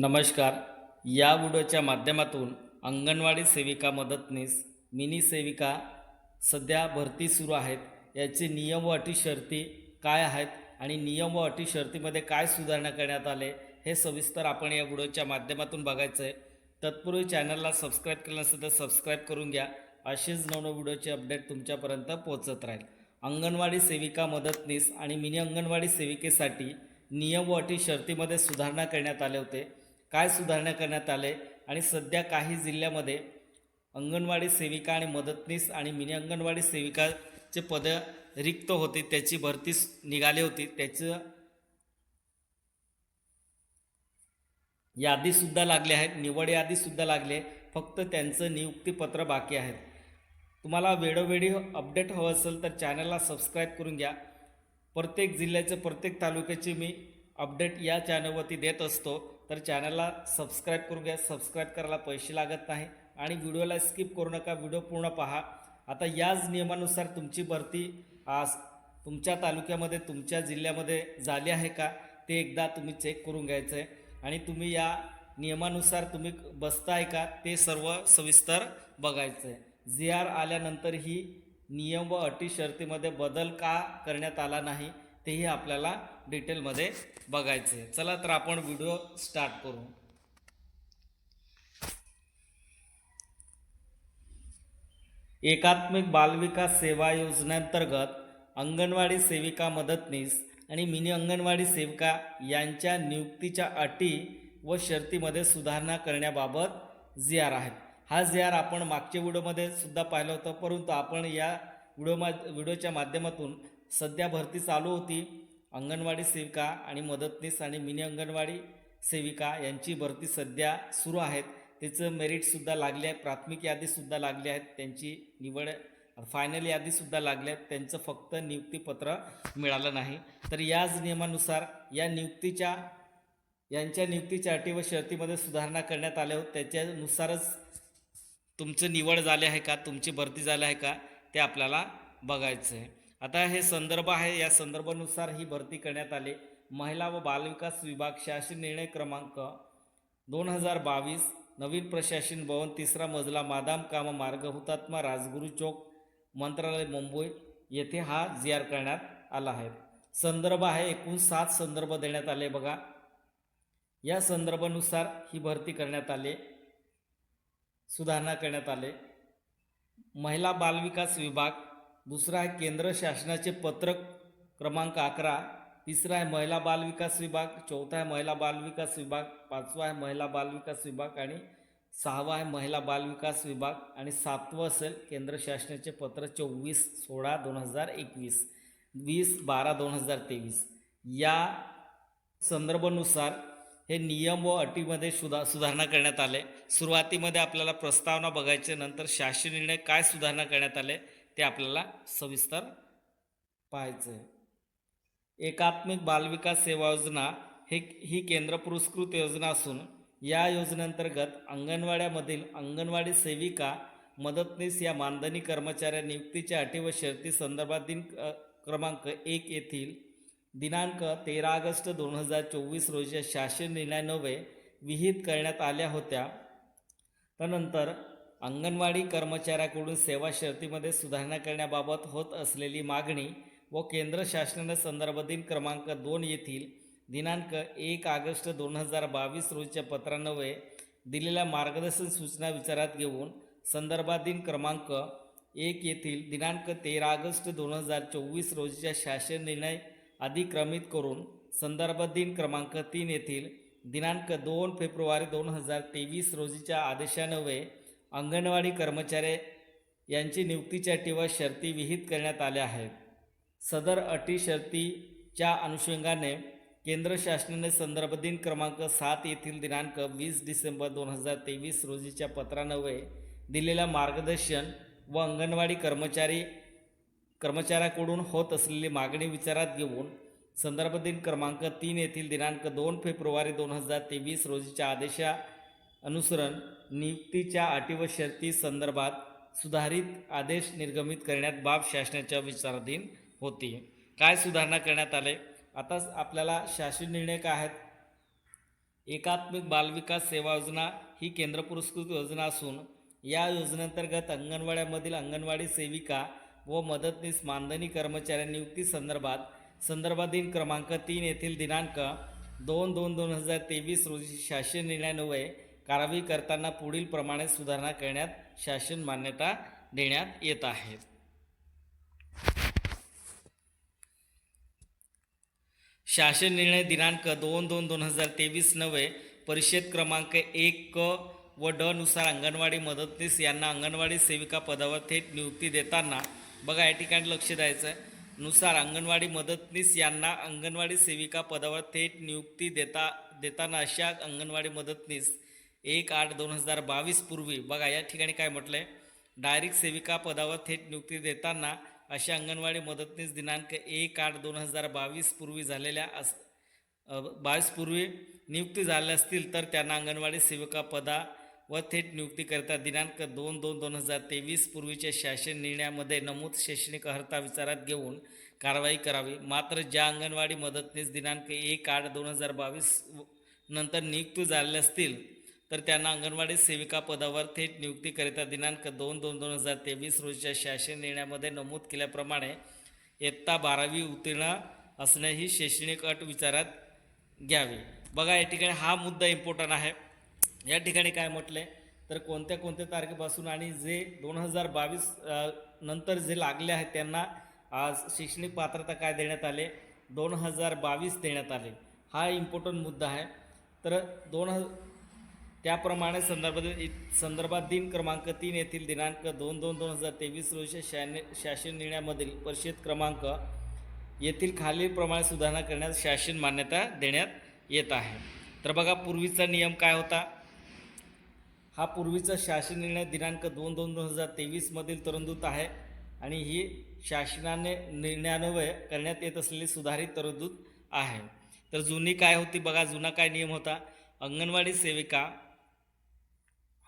नमस्कार. या व्हिडिओच्या माध्यमातून अंगणवाडी सेविका मदतनीस मिनी सेविका सध्या भरती सुरू आहेत. याचे नियम व अटी शर्ती काय आहेत आणि नियम व अटी शर्तीमध्ये काय सुधारणा करण्यात आले हे सविस्तर आपण या व्हिडिओच्या माध्यमातून बघायचं आहे तत्पूर्वी चॅनलला सबस्क्राईब केलं नसेल तर सबस्क्राईब करून घ्या. असेच नवनव व्हिडिओचे अपडेट तुमच्यापर्यंत पोहोचत राहील. अंगणवाडी सेविका मदतनीस आणि मिनी अंगणवाडी सेविकेसाठी नियम व अटी शर्तीमध्ये सुधारणा करण्यात आले होते. काय सुधारणा करण्यात आले आणि सध्या काही जिल्ह्यामध्ये अंगणवाडी सेविका आणि मदतनीस आणि मिनी अंगणवाडी सेविकाचे पदं रिक्त होते त्याची भरती निघाली होती. त्याचं यादीसुद्धा लागली आहेत निवड यादीसुद्धा लागली आहे. फक्त त्यांचं नियुक्तीपत्र बाकी आहे तुम्हाला वेळोवेळी अपडेट हवं असेल तर चॅनलला सबस्क्राईब करून घ्या. प्रत्येक जिल्ह्याचं प्रत्येक तालुक्याची मी अपडेट या चॅनलवरती देत असतो. तर चॅनलला सबस्क्राईब करून घ्या. सबस्क्राईब करायला पैसे लागत नाही आणि व्हिडिओला स्किप करू नका. व्हिडिओ पूर्ण पहा. आता याच नियमानुसार तुमची भरती आज तुमच्या तालुक्यामध्ये तुमच्या जिल्ह्यामध्ये झाली आहे का? ते एकदा तुम्ही चेक करून घ्यायचं आहे आणि तुम्ही या नियमानुसार तुम्ही बसताय का? ते सर्व सविस्तर बघायचं आहे जी आर आल्यानंतरही नियम व अटी शर्तीमध्ये बदल का करण्यात आला नाही? तेही आपल्याला डिटेलमध्ये बघायचे चला तर आपण व्हिडिओ स्टार्ट करू. एकात्मिक बालविकास सेवा योजनेअंतर्गत अंगणवाडी सेविका मदतनीस आणि मिनी अंगणवाडी सेविका यांच्या नियुक्तीच्या अटी व शर्तीमध्ये सुधारणा करण्याबाबत जी आर आहेत. हा जी आर आपण मागच्या व्हिडिओमध्ये सुद्धा पाहिलं होतं परंतु आपण या व्हिडिओ मा व्हिडिओच्या माध्यमातून सध्या भरती चालू होती. अंगणवाडी सेविका आणि मदतनीस आणि मिनी अंगणवाडी सेविका यांची भरती सध्या सुरू आहेत. त्याचं मेरिटसुद्धा लागले आहे. प्राथमिक यादीसुद्धा लागली आहेत. त्यांची निवड फायनल यादीसुद्धा लागली आहेत. त्यांचं फक्त नियुक्तीपत्र मिळालं नाही. तर याच नियमानुसार या नियुक्तीच्या यांच्या नियुक्तीच्या अटी व शर्तीमध्ये सुधारणा करण्यात आल्या होत त्याच्यानुसारच तुमचं निवड झाले आहे का? तुमची भरती झाली आहे का? ते आपल्याला बघायचं आहे. आता हे संदर्भ आहे. या संदर्भानुसार ही भरती करण्यात आली. महिला व बालविकास विभाग शासन निर्णय क्रमांक दोन हजार बावीस नवीन प्रशासन भवन तिसरा मजला मादाम कामा मार्ग हुतात्मा राजगुरू चौक मंत्रालय मुंबई येथे हा जी आर करण्यात आला आहे. संदर्भ आहे. एकूण सात संदर्भ देण्यात आले बघा. या संदर्भानुसार ही भरती करण्यात आली. सुधारणा करण्यात आले. महिला बालविकास विभाग दुसरा आहे केंद्र शासनाचे पत्रक क्रमांक अकरा. तिसरा आहे महिला बालविकास विभाग. चौथा आहे महिला बालविकास विभाग. पाचवा आहे महिला बालविकास विभाग आणि सहावा आहे महिला बालविकास विभाग. आणि सातवं असेल केंद्र शासनाचे पत्र चोवीस सोळा दोन हजार एकवीस. वीस बारा दोन हजार तेवीस. या संदर्भानुसार हे नियम व अटीमध्ये सुधा सुधारणा करण्यात आले. सुरुवातीमध्ये आपल्याला प्रस्तावना बघायचे नंतर शासन निर्णय काय सुधारणा करण्यात आले? ते आपल्याला सविस्तर पाहायचं आहे एकात्मिक बालविकास सेवा योजना हे ही केंद्र पुरस्कृत योजना असून या योजनेअंतर्गत अंगणवाड्यामधील अंगणवाडी सेविका मदतनीस या मानधनी कर्मचाऱ्या नियुक्तीच्या अटी व शर्ती संदर्भात दिन क्रमांक एक येथील दिनांक तेरा ऑगस्ट दोन हजार चोवीस रोजी शासन निर्णयान्वये विहित करण्यात आल्या होत्या. त्यानंतर अंगणवाडी कर्मचाऱ्याकडून सेवा शर्तीमध्ये सुधारणा करण्याबाबत होत असलेली मागणी व केंद्र शासनाने संदर्भ दिन क्रमांक दोन येथील दिनांक एक ऑगस्ट दोन हजार बावीस रोजीच्या पत्रान्वये दिलेल्या मार्गदर्शन सूचना विचारात घेऊन संदर्भात दिन क्रमांक एक येथील दिनांक तेरा ऑगस्ट दोन हजार चोवीस रोजीच्या शासन निर्णय अधिक्रमित करून संदर्भ दिन क्रमांक तीन येथील दिनांक दोन फेब्रुवारी दोन हजार तेवीस रोजीच्या आदेशान्वये अंगणवाडी कर्मचारी यांची नियुक्तीच्या अटी व शर्ती विहित करण्यात आल्या आहेत. सदर अटी शर्तीच्या अनुषंगाने केंद्र शासनाने संदर्भ दिन क्रमांक सात येथील दिनांक वीस डिसेंबर दोन हजार तेवीस रोजीच्या पत्रान्वये दिलेल्या मार्गदर्शन व अंगणवाडी कर्मचारी कर्मचाऱ्याकडून होत असलेली मागणी विचारात घेऊन संदर्भ दिन क्रमांक तीन येथील दिनांक दोन फेब्रुवारी दोन हजार तेवीस रोजीच्या आदेशा अनुसरण नियुक्तीच्या अटी व शर्ती संदर्भात सुधारित आदेश निर्गमित करण्यात बाब शासनाच्या विचाराधीन होती. काय सुधारणा करण्यात आले? आता आपल्याला शासन निर्णय काय आहेत? एकात्मिक बालविकास सेवा योजना ही केंद्र पुरस्कृत योजना असून या योजनेअंतर्गत अंगणवाड्यामधील अंगणवाडी सेविका व मदतनीस मानधनी कर्मचाऱ्या नियुक्ती संदर्भात संदर्भाधीन क्रमांक तीन येथील दिनांक दोन दोन दोन हजार तेवीस रोजी शासन निर्णयान्वये कारवाई करताना पुढील प्रमाणे सुधारणा करण्यात शासन मान्यता देण्यात येत आहे. शासन निर्णय दिनांक दोन दोन दोन हजार तेवीस नव्हे परिषद क्रमांक एक क व ड नुसार अंगणवाडी मदतनीस यांना अंगणवाडी सेविका पदावर थेट नियुक्ती देताना बघा या ठिकाणी लक्ष द्यायचं आहे नुसार अंगणवाडी मदतनीस यांना अंगणवाडी सेविका पदावर थेट नियुक्ती देता देताना अशा अंगणवाडी मदतनीस एक आठ दोन हजार बावीस पूर्वी बघा या ठिकाणी काय म्हटलं आहे डायरेक्ट सेविका पदावर थेट नियुक्ती देताना अशा अंगणवाडी मदतनीस दिनांक एक आठ दोन हजार बावीस पूर्वी झालेल्या अस बावीस पूर्वी नियुक्ती झाल्या असतील तर त्यांना अंगणवाडी सेविका पदा व थेट नियुक्तीकरिता दिनांक दोन दोन दोन हजार तेवीस पूर्वीच्या शासन निर्णयामध्ये नमूद शैक्षणिक अर्हता विचारात घेऊन कारवाई करावी. मात्र ज्या अंगणवाडी मदतनीस दिनांक एक आठ दोन हजार बावीस नंतर नियुक्ती झाले असतील तर त्यांना अंगणवाडी सेविका पदावर थेट नियुक्तीकरिता दिनांक दोन दोन दोन हजार तेवीस रोजीच्या शासन निर्णयामध्ये नमूद केल्याप्रमाणे इयत्ता बारावी उत्तीर्ण असणे ही शैक्षणिक अट विचारात घ्यावी. बघा या ठिकाणी हा मुद्दा इम्पॉर्टंट आहे. या ठिकाणी काय म्हटलं तर कोणत्या कोणत्या तारखेपासून आणि जे दोन हजार बावीस नंतर जे लागले आहेत त्यांना आज शैक्षणिक पात्रता काय देण्यात आले? दोन हजार बावीस देण्यात आले. हा इम्पॉर्टंट मुद्दा आहे. तर दोन ह त्याप्रमाणे संदर्भात संदर्भात दिन क्रमांक तीन येथील दिनांक दोन दोन दोन हजार तेवीस रोजी शाने शासन निर्णयामधील परिषद क्रमांक येथील खालीलप्रमाणे सुधारणा करण्यास शासन मान्यता देण्यात येत आहे. तर बघा पूर्वीचा नियम काय होता? हा पूर्वीचा शासन निर्णय दिनांक दोन दोन दोन हजार तेवीसमधील तरंदूत आहे आणि ही शासनाने निर्णयान्वये करण्यात येत असलेली सुधारित तरतूद आहे. तर जुनी काय होती बघा जुना काय नियम होता? अंगणवाडी सेविका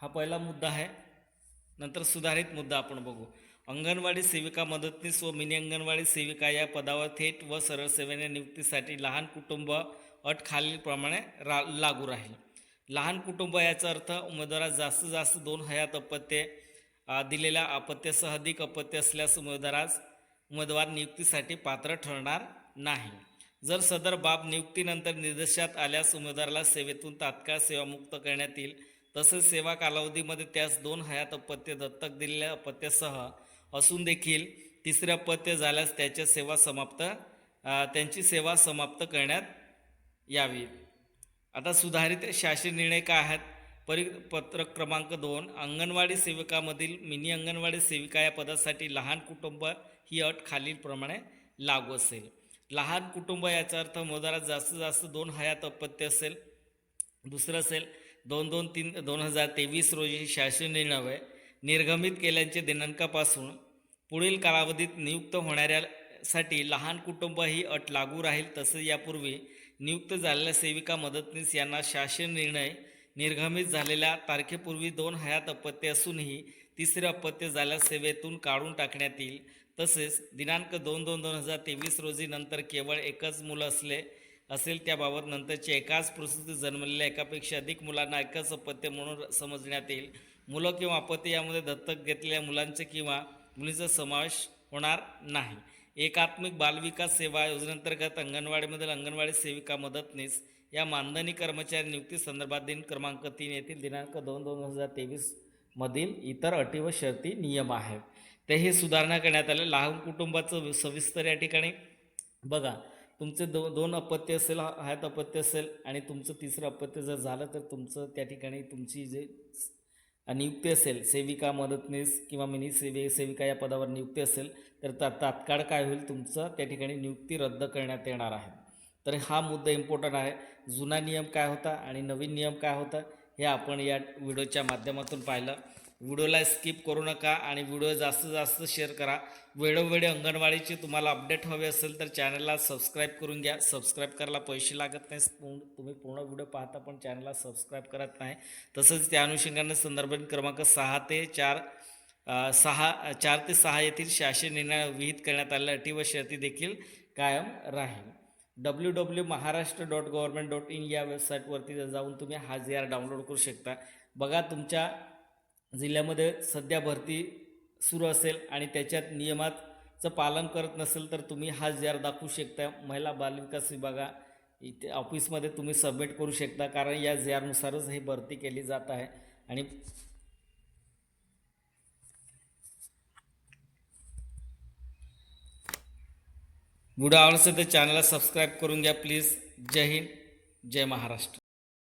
हा पहिला मुद्दा आहे. नंतर सुधारित मुद्दा आपण बघू. अंगणवाडी सेविका मदतनीस व मिनी अंगणवाडी सेविका या पदावर थेट व सरळ सेवेने नियुक्तीसाठी लहान कुटुंब अट खालीलप्रमाणे रा लागू राहील. लहान कुटुंब याचा अर्थ उमेदवारास जास्तीत जास्त दोन हयात अपत्ये दिलेल्या अपत्यासह अधिक अपत्य असल्यास उमेदवारास उमेदवार नियुक्तीसाठी पात्र ठरणार नाही. जर सदर बाब नियुक्तीनंतर निर्देशात आल्यास उमेदवाराला सेवेतून तात्काळ सेवामुक्त करण्यात येईल. तसेच सेवा कालावधीमध्ये त्यास दोन हयात अपत्य दत्तक दिलेल्या अपत्यासह असून देखील तिसरे अपत्य झाल्यास त्याच्या सेवा समाप्त त्यांची सेवा समाप्त करण्यात यावी. आता सुधारित शासन निर्णय काय आहेत? परिपत्रक क्रमांक दोन अंगणवाडी सेविकामधील मिनी अंगणवाडी सेविका या पदासाठी लहान कुटुंब ही अट खालीलप्रमाणे लागू असेल. लहान कुटुंब याचा अर्थ मोदारात जास्तीत जास्त दोन हयात अपत्य असेल दुसरं असेल दोन दोन तीन दोन हजार तेवीस रोजी शासन निर्णय निर्गमित केल्याच्या दिनांकापासून पुढील कालावधीत नियुक्त होणाऱ्यासाठी लहान कुटुंब ही अट लागू राहील तसेच यापूर्वी नियुक्त झालेल्या सेविका मदतनीस यांना शासन निर्णय निर्गमित झालेल्या तारखेपूर्वी दोन हयात अपत्य असूनही तिसरे अपत्य झाल्यास सेवेतून काढून टाकण्यात येईल. तसेच दिनांक दोन दोन दोन हजार तेवीस रोजी नंतर केवळ एकच मुलं असले असेल त्याबाबत नंतरच्या एकाच परिस्थितीत जन्मलेल्या एकापेक्षा अधिक मुलांना एकच अपत्य म्हणून समजण्यात येईल. मुलं किंवा अपत्य यामध्ये दत्तक घेतलेल्या मुलांचे किंवा मुलींचा समावेश होणार नाही. एकात्मिक बालविकास सेवा योजनेअंतर्गत अंगणवाडीमधील अंगणवाडी सेविका मदतनीस या मानधनी कर्मचारी नियुक्ती संदर्भात दिन क्रमांक तीन येथील दिनांक दोन दोन हजार तेवीसमधील इतर अटी व शर्ती नियम आहेत. तेही सुधारणा करण्यात आले. लहान कुटुंबाचं सविस्तर या ठिकाणी बघा. तुमचे दो दोन अपत्य असेल हयात अपत्य असेल आणि तुमचं तिसरं अपत्य जर झालं तर तुमचं त्या ठिकाणी तुमची जे नियुक्ती असेल सेविका मदतनीस किंवा मिनी सेवे सेविका या पदावर नियुक्ती असेल तर ता तात्काळ काय होईल? तुमचं त्या ठिकाणी नियुक्ती रद्द करण्यात येणार आहे. तर हा मुद्दा इम्पॉर्टंट आहे. जुना नियम काय होता आणि नवीन नियम काय होता हे आपण या व्हिडिओच्या माध्यमातून पाहिलं. व्हिडिओला स्किप करू नका आणि व्हिडिओ जास्तीत जास्त शेअर करा. वेळोवेळी अंगणवाडीची तुम्हाला अपडेट हवे असेल तर चॅनलला सबस्क्राईब करून घ्या. सबस्क्राईब करायला पैसे लागत नाही पूर्ण- तुम्ही पूर्ण व्हिडिओ पाहता पण चॅनलला सबस्क्राईब करत नाही. तसंच त्या अनुषंगाने संदर्भ क्रमांक सहा ते चार सहा चार ते सहा येथील शासन निर्णय विहित करण्यात आलेल्या अटी व शर्ती देखील कायम राहील. W W Maharashtra dot government dot in या वेबसाईटवरती जाऊन तुम्ही हा जी आर डाउनलोड करू शकता. बघा तुमच्या जिल्ह्यामध्ये सध्या भरती सुरू असेल आणि त्याच्यात नियमाचं पालन करत नसेल तर तुम्ही हा जी दाखवू शकता महिला बालविकास विभागा इथे ऑफिसमध्ये तुम्ही सबमिट करू शकता कारण या जेरनुसारच हे ही भरती केली जात आहे. आणि व्हिडिओ आवडला तर चॅनलला सबस्क्राईब करून घ्या प्लीज. जय हिंद जय महाराष्ट्र.